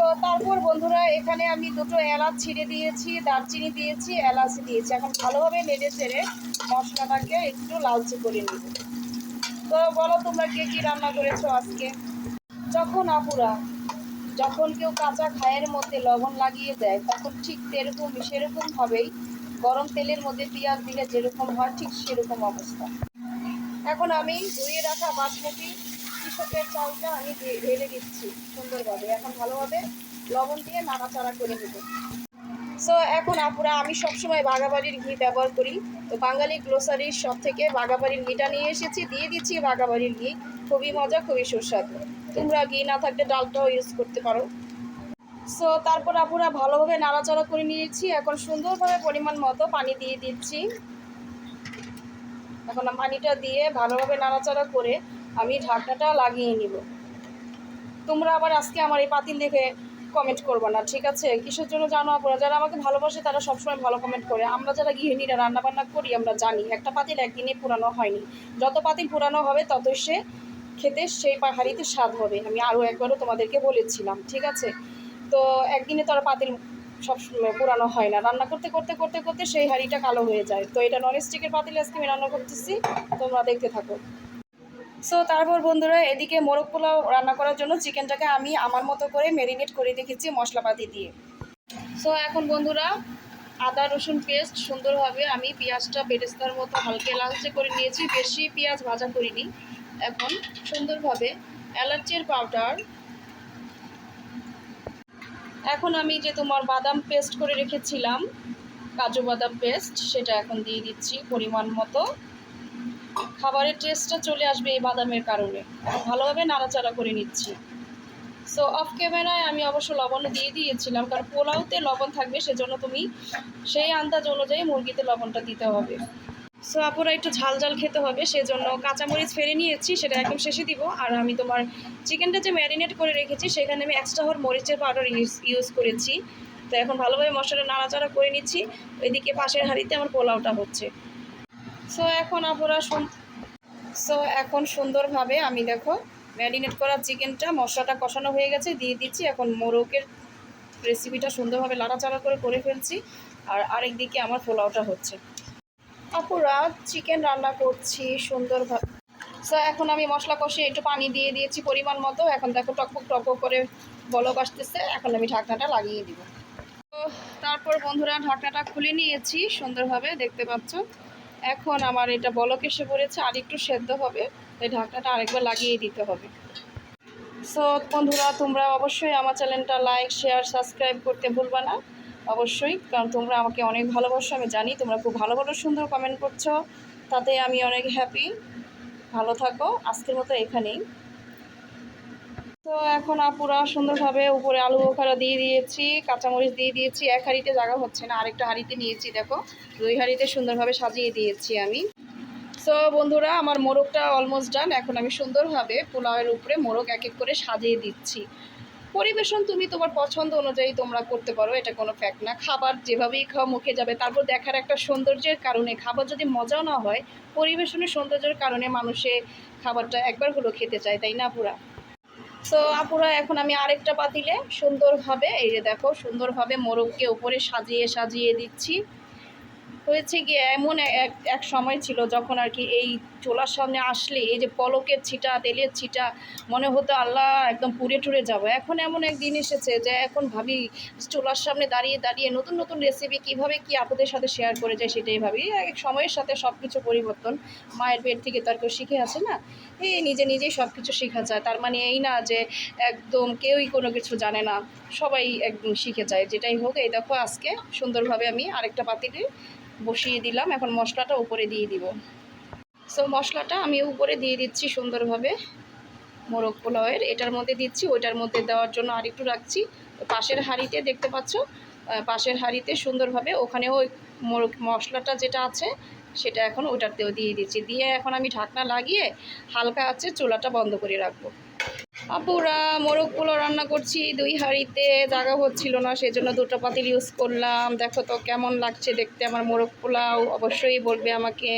So তারপর বন্ধুরা, এখানে আমি দুটো এলাচ ছিঁড়ে দিয়েছি, দারচিনি দিয়েছি, এলাচ দিয়েছি। এখন ভালোভাবে নেড়ে চেড়ে মশলাটাকে একটু লালচে করে নিব। তো বলো তোমরা কে কী রান্না করেছ আজকে? যখন আপুরা, যখন কেউ কাঁচা খায়ের মধ্যে লবণ লাগিয়ে দেয়, তখন ঠিক সেরকম, সেরকমভাবেই গরম তেলের মধ্যে পেঁয়াজ দিলে যেরকম হয়, ঠিক সেরকম অবস্থা। এখন আমি ধুয়ে রাখা বাসমতি কৃষকের চালটা আমি ঢেলে দিচ্ছি সুন্দরভাবে। এখন ভালোভাবে লবণ দিয়ে নাড়াচাড়া করে নেব। সো এখন আপুরা, আমি সবসময় বাগাবাড়ির ঘি ব্যবহার করি। তো বাঙালি গ্লোসারির সব থেকে বাগাবাড়ির ঘিটা নিয়ে এসেছি, দিয়ে দিচ্ছি বাগাবাড়ির ঘি। খুবই মজা, খুবই সুস্বাদু। তোমরা ঘি না থাকলে ডালটাও ইউজ করতে পারো। সো তারপর আপুরা, ভালোভাবে নাড়াচাড়া করে নিয়েছি। এখন সুন্দরভাবে পরিমাণ মতো পানি দিয়ে দিচ্ছি। এখন পানিটা দিয়ে ভালোভাবে নাড়াচাড়া করে আমি ঢাকনাটা লাগিয়ে নিব। তোমরা আবার আজকে আমার এই পাতিল দেখে কমেন্ট করব না, ঠিক আছে? কিসের জন্য জানো আপনারা যারা আমাকে ভালোবাসে, তারা সবসময় ভালো কমেন্ট করে। আমরা যারা গৃহিণীরা রান্না বান্না করি, আমরা জানি একটা পাতিল একদিনে পুরানো হয়নি। যত পাতিল পুরানো হবে, ততই সে খেতে সেই পাহাড়িতে স্বাদ হবে। আমি আরও একবারও তোমাদেরকে বলেছিলাম, ঠিক আছে? তো একদিনে তো আর পাতিল সব পুরানো হয় না। রান্না করতে করতে করতে করতে সেই হাঁড়িটা কালো হয়ে যায়। তো এটা ননস্টিকের পাতিল আজকে আমি রান্না করতেছি। তোমরা দেখতে থাকো। সো তারপর বন্ধুরা, এদিকে মোরগ পোলাও রান্না করার জন্য চিকেনটাকে আমি আমার মতো করে ম্যারিনেট করে রেখেছি মশলাপাতি দিয়ে। সো এখন বন্ধুরা, আদা, রসুন পেস্ট সুন্দরভাবে আমি পেঁয়াজটা বেরেস্তার মতো হালকা লালচে করে নিয়েছি। বেশি পেঁয়াজ ভাজা করিনি। এখন সুন্দরভাবে এলাচির পাউডার এখন আমি যে তোমার বাদাম পেস্ট করে রেখেছিলাম, কাজু বাদাম পেস্ট সেটা এখন দিয়ে দিচ্ছি পরিমাণ মতো। খাবারের টেস্টটা চলে আসবে এই বাদামের কারণে। ভালোভাবে নাড়াচাড়া করে নিচ্ছি। সো অফ ক্যামেরায় আমি অবশ্য লবণ দিয়ে দিয়েছিলাম, কারণ পোলাওতে লবণ থাকবে, সেজন্য তুমি সেই আন্দাজ অনুযায়ী মুরগিতে লবণটা দিতে হবে। সো আপুরা একটু ঝাল ঝাল খেতে হবে, সেজন্য কাঁচামরিচ ফেলে নিয়েছি, সেটা একদম শেষে দিব। আর আমি তোমার চিকেনটা যে ম্যারিনেট করে রেখেছি, সেখানে আমি এক্সট্রা হর মরিচের পাউডার ইউজ ইউজ করেছি। তো এখন ভালোভাবে মশলাটা নাড়াচাড়া করে নিচ্ছি। ওইদিকে পাশের হাঁড়িতে আমার পোলাওটা হচ্ছে। সো এখন আপুরা সো এখন সুন্দরভাবে আমি দেখো ম্যারিনেট করা চিকেনটা, মশলাটা কষানো হয়ে গেছে, দিয়ে দিচ্ছি এখন মোরগের রেসিপিটা সুন্দরভাবে লাড়াচাড়া করে করে ফেলছি। আর আরেক দিকে আমার পোলাওটা হচ্ছে। আপুরা চিকেন রান্না করছি সুন্দরভাবে। সো এখন আমি মশলা কষে একটু পানি দিয়ে দিয়েছি পরিমাণ মতো। এখন দেখো টকবক টকবক করে বলক আসতেছে। এখন আমি ঢাকনাটা লাগিয়ে দিব। তো তারপর বন্ধুরা ঢাকনাটা খুলে নিয়েছি সুন্দরভাবে, দেখতে পাচ্ছ? এখন আমার এটা বলক এসে পড়েছে, আর একটু সেদ্ধ হবে এই ঢাকনাটা আরেকবার লাগিয়ে দিতে হবে। সো বন্ধুরা, তোমরা অবশ্যই আমার চ্যানেলটা লাইক শেয়ার সাবস্ক্রাইব করতে ভুলবা না, অবশ্যই, কারণ তোমরা আমাকে অনেক ভালোবাসো, আমি জানি তোমরা খুব ভালো ভালো সুন্দর কমেন্ট করছ, তাতে আমি অনেক হ্যাপি ভালো থাকো, আজকের মতো এখানেই। তো এখন আপুরা সুন্দরভাবে উপরে আলু বোখারা দিয়ে দিয়েছি, কাঁচামরিচ দিয়ে দিয়েছি। এক হাঁড়িতে জায়গা হচ্ছে না, আরেকটা হাঁড়িতে নিয়েছি, দেখো। দুই হাঁড়িতে সুন্দরভাবে সাজিয়ে দিয়েছি আমি। সো বন্ধুরা, আমার মোরগটা অলমোস্ট ডান এখন আমি সুন্দরভাবে পোলাওয়ের উপরে মোরগ এক এক করে সাজিয়ে দিচ্ছি। পরিবেশন তুমি তোমার পছন্দ অনুযায়ী তোমরা করতে পারো, এটা কোনো ফ্যাক্ট না। খাবার যেভাবেই খাও, মুখে যাবে। তারপর দেখার একটা সৌন্দর্যের কারণে, খাবার যদি মজাও না হয়, পরিবেশনের সৌন্দর্যের কারণে মানুষে খাবারটা একবার হলো খেতে চায়, তাই না পুরা তো আপুরা, এখন আমি আরেকটা পাতিলে সুন্দরভাবে, এই যে দেখো, সুন্দরভাবে মোরগকে উপরে সাজিয়ে সাজিয়ে দিচ্ছি। হয়েছে কি এমন এক এক সময় ছিল যখন আর কি এই চোলার সামনে আসলে এই যে পলকের ছিটা, তেলের ছিটা, মনে হতো আল্লাহ একদম পুড়ে টুরে যাব। এখন এমন এক দিন এসেছে যে এখন ভাবি চোলার সামনে দাঁড়িয়ে দাঁড়িয়ে নতুন নতুন রেসিপি কীভাবে কি আপনাদের সাথে শেয়ার করে যায় সেটাই ভাবি। এক সময়ের সাথে সব কিছু পরিবর্তন। মায়ের পেট থেকে তো আর কেউ শিখে আসে না। এই নিজে নিজেই সব কিছু শেখা যায়। তার মানে এই না যে একদম কেউই কোনো কিছু জানে না। সবাই একদম শিখে যায়। যেটাই হোক, এই দেখো আজকে সুন্দরভাবে আমি আরেকটা পাতিলে বসিয়ে দিলাম, এখন মশলাটা উপরে দিয়ে দিব। সো মশলাটা আমি উপরে দিয়ে দিচ্ছি সুন্দরভাবে মোরগ পোলাওয়ের। এটার মধ্যে দিচ্ছি, ওইটার মধ্যে দেওয়ার জন্য আরেকটু রাখছি। পাশের হাঁড়িতে দেখতে পাচ্ছ পাশের হাঁড়িতে সুন্দরভাবে ওখানেও মোরগ, মশলাটা যেটা আছে, সেটা এখন ওটাতেও দিয়ে দিচ্ছি। দিয়ে এখন আমি ঢাকনা লাগিয়ে হালকা আছে চুলাটা বন্ধ করে রাখব। আপুরা মোরগ পোলাও রান্না করছি, দুই হাঁড়িতে, জায়গা হচ্ছিল না, সেজন্য দুটো পাতিল ইউজ করলাম। দেখো তো কেমন লাগছে দেখতে আমার মোরগ পোলাও অবশ্যই বলবে আমাকে।